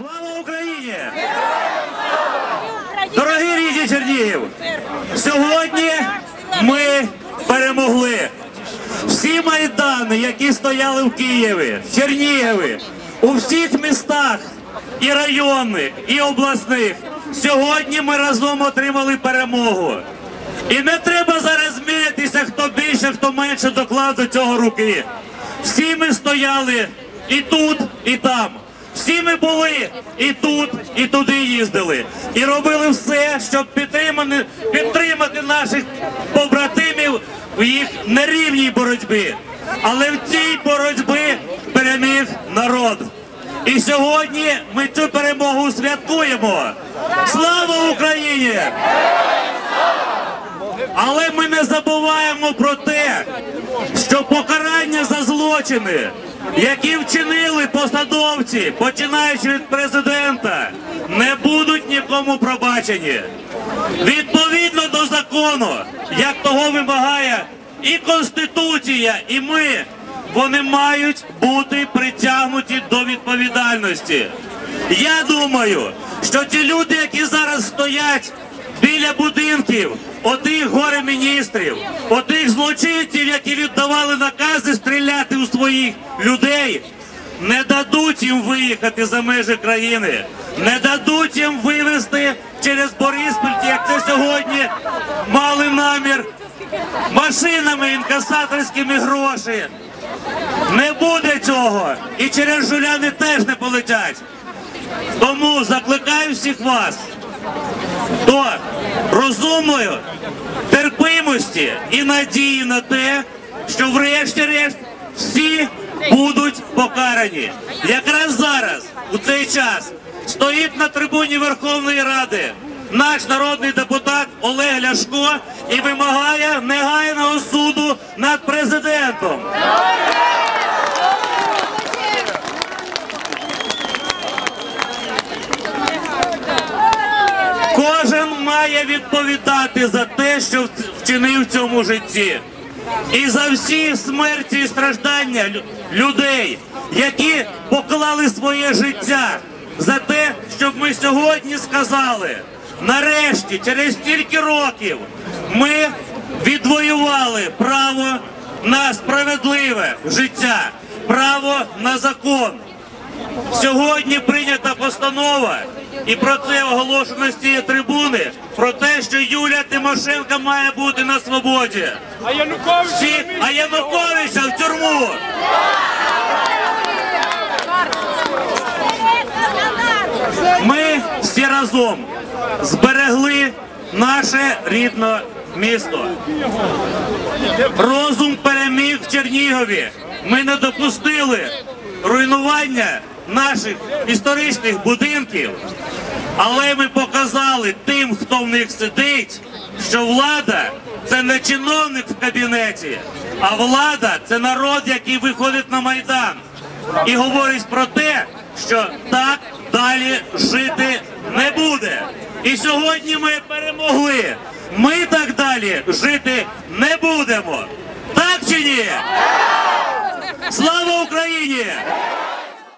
Слава Україні! Дорогі рідні Чернігів! Сьогодні ми перемогли. Всі майдани, які стояли в Києві, в Чернігові, у всіх містах і районних, і обласних. Сьогодні ми разом отримали перемогу. І не треба зараз мірятися, хто більше, хто менше доклав до цього руки. Всі ми стояли і тут, і там. Всі ми були і тут, і туди їздили. І робили все, щоб підтримати, підтримати наших побратимів в їх нерівній боротьбі. Але в цій боротьбі переміг народ. І сьогодні ми цю перемогу святкуємо. Слава Україні! Але ми не забуваємо про те, що покарання за злочини, які вчинили посадовці, починаючи від президента, не будуть нікому пробачені. Відповідно до закону, як того вимагає і Конституція, і ми, вони мають бути притягнуті до відповідальності. Я думаю, що ті люди, які зараз стоять біля будинків отих горе міністрів, отих злочинців, які віддавали накази стріляти своїх людей, не дадуть їм виїхати за межі країни, не дадуть їм вивезти через Бориспіль, як це сьогодні мали намір машинами інкасаторськими гроші. Не буде цього, і через жуляни теж не полетять. Тому закликаю всіх вас до розумної терпимості і надії на те, що врешті-решт всі будуть покарані. Якраз зараз, у цей час, стоїть на трибуні Верховної Ради наш народний депутат Олег Ляшко і вимагає негайного суду над президентом. Кожен має відповідати за те, що вчинив в цьому житті. І за всі смерті і страждання людей, які поклали своє життя за те, щоб ми сьогодні сказали, нарешті, через стільки років, ми відвоювали право на справедливе життя, право на закон. Сьогодні прийнята постанова, і про це оголошено з цієї трибуни, про те, що Юлія Тимошенко має бути на свободі. А Янукович Всі, а Януковича в тюрму. Ми всі разом зберегли наше рідне місто. Розум переміг в Чернігові. Ми не допустили руйнування наших історичних будинків, але ми показали тим, хто в них сидить, що влада це не чиновник в кабінеті, а влада це народ, який виходить на майдан і говорить про те, що так далі жити не буде. І сьогодні ми перемогли. Ми так далі жити